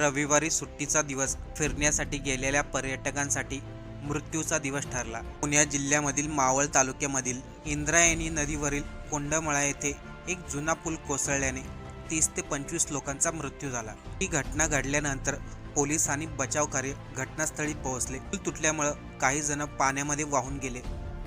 रविवारी सुट्टीचा दिवस फिरण्यासाठी गेलेल्या पर्यटकांसाठी मृत्यूचा दिवस ठरला. पुणे जिल्ह्यामधील मावळ तालुक्यामधील इंद्रायणी नदीवरील कोंडमळा येथे एक जुना पूल कोसळल्याने तीस ते पंचवीस लोकांचा मृत्यू झाला. ही घटना घडल्यानंतर पोलीस आणि बचाव कार्य घटनास्थळी पोहोचले. पूल तुटल्यामुळं काही जण पाण्यामध्ये वाहून गेले.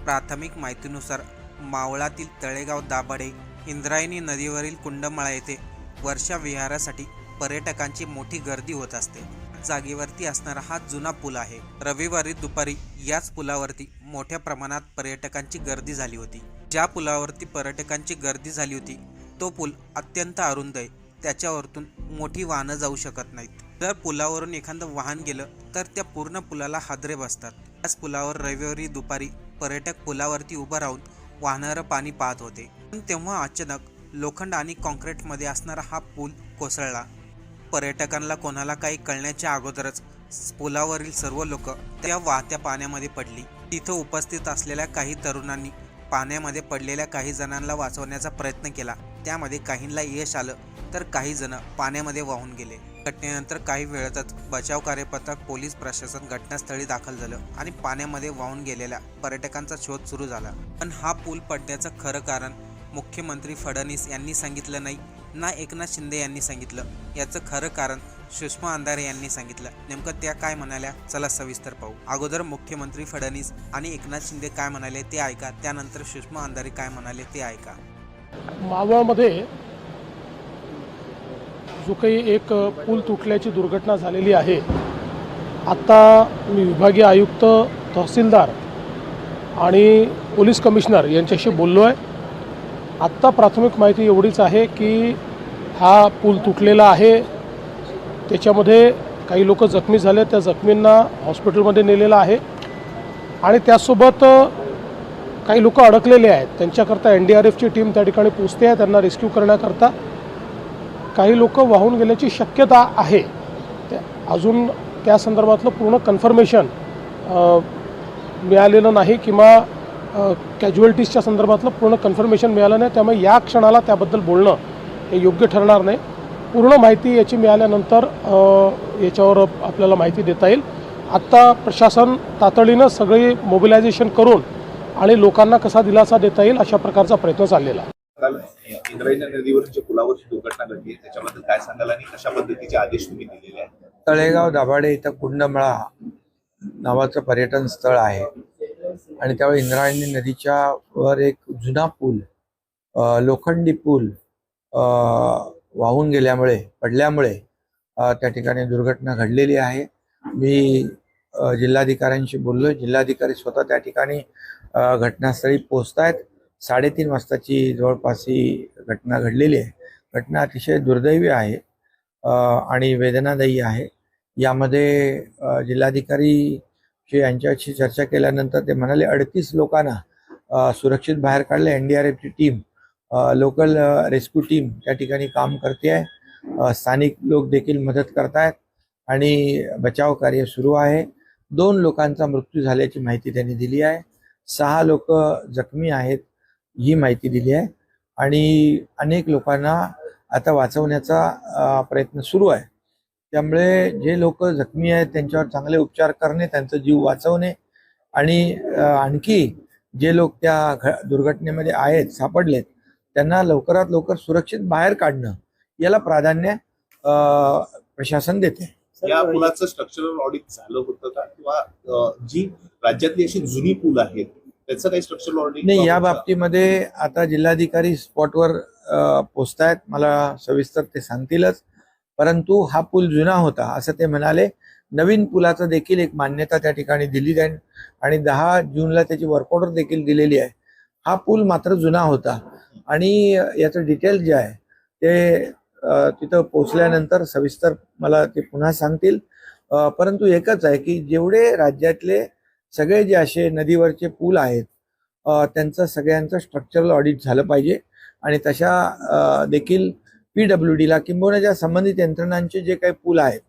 प्राथमिक माहितीनुसार मावळातील तळेगाव दाभाडे इंद्रायणी नदीवरील कुंडमळा येथे वर्षा विहारासाठी पर्यटकांची मोठी गर्दी होत असते. जागेवरती असणारा हा जुना पूल आहे. रविवारी दुपारी याच पुलावरती मोठ्या प्रमाणात पर्यटकांची गर्दी झाली होती. ज्या पुलावरती पर्यटकांची गर्दी झाली होती तो पूल अत्यंत अरुंद आहे. त्याच्यावरतून मोठी वाहनं जाऊ शकत नाहीत. जर पुलावरून एखादं वाहन गेलं तर त्या पूर्ण पुलाला हादरे बसतात. त्याच पुलावर रविवारी दुपारी पर्यटक पुलावरती उभं राहून वाहणारं पाणी पाहत होते. पण तेव्हा अचानक लोखंड आणि कॉन्क्रीटमध्ये असणारा हा पूल कोसळला. पर्यटकांना कोणाला काही कळण्याच्या अगोदरच पुलावरील सर्व लोक त्या वाहत्या पाण्यामध्ये पडली. तिथं उपस्थित असलेल्या काही तरुणांनी पाण्यामध्ये पडलेल्या काही जणांना वाचवण्याचा प्रयत्न केला. त्यामध्ये काहींना यश आलं तर काही जण पाण्यामध्ये वाहून गेले. घटनेनंतर काही वेळातच बचाव कार्यपथक पोलीस प्रशासन घटनास्थळी दाखल झालं आणि पाण्यामध्ये वाहून गेलेल्या पर्यटकांचा शोध सुरू झाला. पण हा पूल पडण्याचं खरं कारण मुख्यमंत्री फडणवीस यांनी सांगितलं नाही. ना एकनाथ शिंदे यांनी सांगितलं. याचं खरं कारण सुषमा अंधारे यांनी सांगितलं. नेमकं त्या काय म्हणाल्या? चला सविस्तर पाहू. अगोदर मुख्यमंत्री फडणवीस आणि एकनाथ शिंदे काय म्हणाले ते ऐका. त्यानंतर सुषमा अंधारे काय म्हणाले ते ऐका. मावळमध्ये जो काही एक पूल तुटल्याची दुर्घटना झालेली आहे आत्ता मी विभागीय आयुक्त तहसीलदार आणि पोलीस कमिशनर यांच्याशी बोललो आहे आत्ता प्राथमिक माहिती एवढीच आहे की हा पूल तुटलेला आहे. त्याच्यामध्ये काही लोक जखमी झाले त्या जखमींना हॉस्पिटलमध्ये नेलेलं आहे. आणि त्यासोबत काही लोक अडकलेले आहेत. त्यांच्याकरता एन डी आर एफची टीम त्या ठिकाणी पोचते आहे त्यांना रेस्क्यू करण्याकरता. काही लोक वाहून गेल्याची शक्यता आहे. त्या अजून त्या संदर्भातलं पूर्ण कन्फर्मेशन मिळालेलं नाही किंवा कॅज्युअल्टीजच्या संदर्भातलं पूर्ण कन्फर्मेशन मिळालं नाही. त्यामुळे या क्षणाला त्याबद्दल बोलणं हे योग्य ठरणार नाही. पूर्ण माहिती याची मिळाल्यानंतर अ, याच्यावर आपल्याला माहिती देता येईल. आत्ता प्रशासन तातडीनं सगळी मोबिलायझेशन करून आणि लोकांना कसा दिलासा देता येईल अशा प्रकारचा प्रयत्न चाललेला आहे. काल इंद्रायणी नदीवर जे पुलावरची दुर्घटना घडली त्याच्याबद्दल काय सांगाल आणि कशा पद्धतीचे आदेश तुम्ही दिलेले आहेत? तळेगाव दाभाडे इथं कुंडमळा नावाचं पर्यटन स्थळ आहे. आणि त्यावेळी इंद्रायणी नदीच्या वर एक जुना पूल लोखंडी पूल वाहून गेल्यामुळे पडल्यामुळे त्या ठिकाणी दुर्घटना घडलेली आहे. मी जिल्हाधिकाऱ्यांशी बोललो जिल्हाधिकारी स्वतः त्या ठिकाणी घटनास्थळी पोहोचत आहेत साडेतीन वाजताची जवळपास ही घटना घडलेली आहे. घटना अतिशय दुर्दैवी आहे आणि वेदनादायी आहे. यामध्ये जिल्हाधिकारी शी यांच्याशी चर्चा केल्यानंतर ते म्हणाले अडतीस लोकांना सुरक्षित बाहेर काढले. एन डी आर एफची टीम लोकल रेस्क्यू टीम त्या ठिकाणी काम करते आहे स्थानिक लोक देखील मदत करतायत आणि बचाव कार्य सुरू आहे. दोन लोकांचा मृत्यू झाल्याची माहिती त्यांनी दिली आहे. सहा लोक जखमी आहेत ही माहिती दिली आहे. आणि अनेक लोकांना आता वाचवण्याचा प्रयत्न सुरू आहे. त्यामुळे जे लोक जखमी आहेत त्यांच्यावर चांगले उपचार करणे त्यांचा जीव वाचवणे आणि आणखी जे लोक त्या घ दुर्घटनेमध्ये आहेत सापडलेत त्यांना लवकरात लवकर सुरक्षित बाहेर काढणं याला प्राधान्य प्रशासन देते. या पुलाचं स्ट्रक्चरल ऑडिट झालं होतं का? किंवा जी राज्यातली अशी जुनी पूल आहेत त्याचं काही स्ट्रक्चरल ऑडिट नाही या बाबतीमध्ये आता जिल्हाधिकारी स्पॉटवर पोचतायत. मला सविस्तर ते सांगतीलच. परंतु हा पूल जुना होता असं ते म्हणाले. नवीन पुलाचं देखील एक मान्यता त्या ठिकाणी दिली जाईल आणि दहा जूनला त्याची वर्क ऑर्डर देखील दिलेली आहे. हा पूल मात्र जुना होता आणि याचं डिटेल जे आहे ते तिथं पोचल्यानंतर सविस्तर मला ते पुन्हा सांगतील. परंतु एकच आहे की जेवढे राज्यातले सगळे जे असे नदीवरचे पूल आहेत त्यांचं सगळ्यांचं स्ट्रक्चरल ऑडिट झालं पाहिजे आणि तशा देखील पी डब्ल्यू डीला किंबहुना ज्या संबंधित यंत्रणांचे जे काही पूल आहेत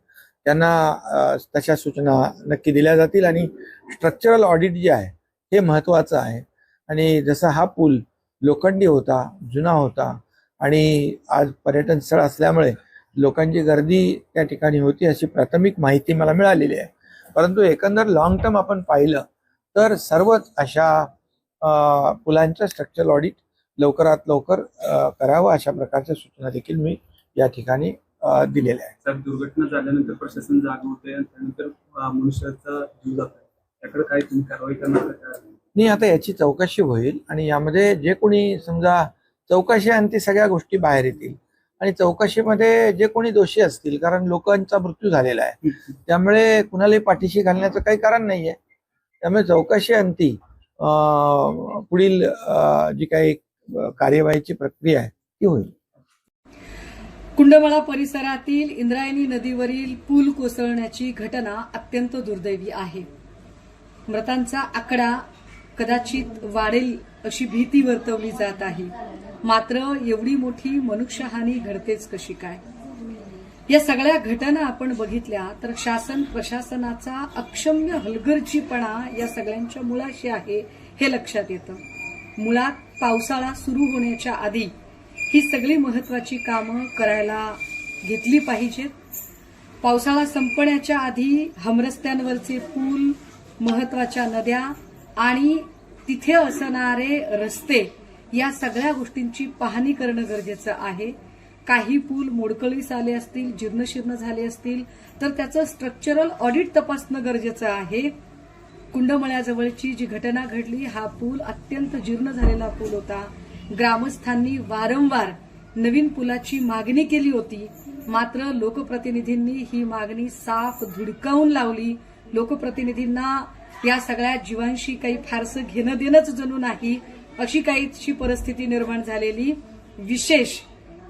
त्यांना तशा सूचना नक्की दिल्या जातील आणि स्ट्रक्चरल ऑडिट जे आहे हे महत्त्वाचं आहे. आणि जसा हा पूल लोखंडी होता जुना होता आणि आज पर्यटन स्थळ असल्यामुळे लोकांची गर्दी त्या ठिकाणी होती अशी प्राथमिक माहिती मला मिळालेली आहे. परंतु एकंदर लॉंग टर्म आपण पाहिलं तर सर्वच अशा पुलांचं स्ट्रक्चरल ऑडिट लवकरात लवकर करावं अशा प्रकारच्या सूचना देखील मी या ठिकाणी दिलेल्या आहेत. साहेब दुर्घटना झाल्यानंतर प्रशासन जाग होते त्यानंतर मनुष्याचा जीव जातो. त्याकडे काय तुम्ही कारवाई करणार नाही आता याची चौकशी होईल आणि यामध्ये जे कोणी समजा चौकशी आणि ती सगळ्या गोष्टी बाहेर येतील. आणि चौकशीमध्ये जे कोणी दोषी असतील कारण लोकांचा मृत्यू झालेला आहे त्यामुळे कुणालाही पाठीशी घालण्याचं काही कारण नाहीये. त्यामुळे चौकशी अंती पुढील जी काही कार्यवाहीची प्रक्रिया आहे ती होईल. कुंडमळा परिसरातील इंद्रायणी नदीवरील पूल कोसळण्याची घटना अत्यंत दुर्दैवी आहे. मृतांचा आकडा कदाचित वाढेल अशी भीती वर्तवली जात आहे. मात्र एवढी मोठी मनुष्यहानी घडतेच कशी काय? या सगळ्या घटना आपण बघितल्या तर शासन प्रशासनाचा अक्षम्य हलगर्जीपणा या सगळ्यांच्या मुळाशी आहे हे लक्षात येतं. मुळात पावसाळा सुरू होण्याच्या आधी ही सगळी महत्वाची कामं करायला घेतली पाहिजेत. पावसाळा संपण्याच्या आधी हमरस्त्यांवरचे पूल महत्त्वाच्या नद्या आणि तिथे असणारे रस्ते या सगळ्या गोष्टींची पाहणी करणं गरजेचं आहे. काही पूल मोडकळीस आले असतील जीर्णशीर्ण झाले असतील तर त्याचं स्ट्रक्चरल ऑडिट तपासणं गरजेचं आहे. कुंडमळ्याजवळची जी घटना घडली हा पूल अत्यंत जीर्ण झालेला पूल होता. ग्रामस्थांनी वारंवार नवीन पुलाची मागणी केली होती. मात्र लोकप्रतिनिधींनी ही मागणी साफ धुडकावून लावली. लोकप्रतिनिधींना या सगळ्या जीवांशी काही फारसं घेणं देणंच जणू नाही अशी काहीशी परिस्थिती निर्माण झालेली. विशेष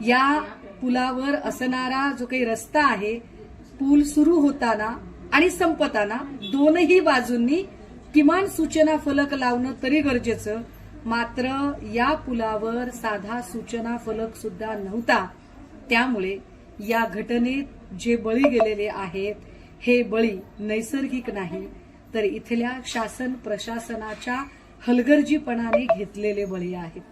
या पुलावर असणारा जो काही रस्ता आहे पूल सुरू होताना आणि संपताना दोनही बाजूंनी किमान सूचना फलक लावणं तरी गरजेचं. मात्र या पुलावर साधा सूचना फलक सुद्धा नव्हता. त्यामुळे या घटनेत जे बळी गेलेले आहेत हे बळी नैसर्गिक नाही तर इथल्या शासन प्रशासनाच्या हलगर्जीपणाने घेतलेले बळी आहेत.